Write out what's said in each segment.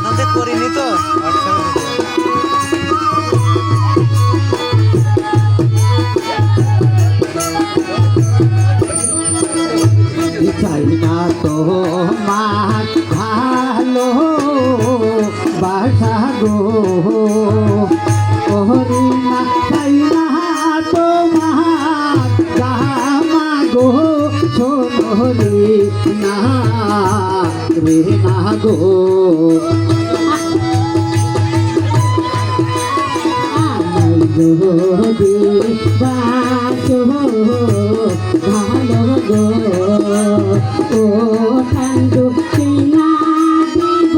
আপনাদের করিনি তো? চাই না তো মা ভালো বাসা গো। মাগো। যদি বাসো ভালো গো। ও কান্দু কিনা দিব।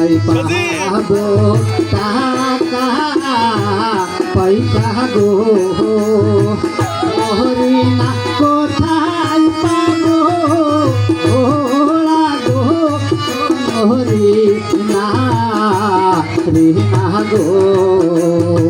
নাই পাবো টাকা পয়সা গো ওহরি না কোথায় পাবো ওরা গো ওহরি না রে না গো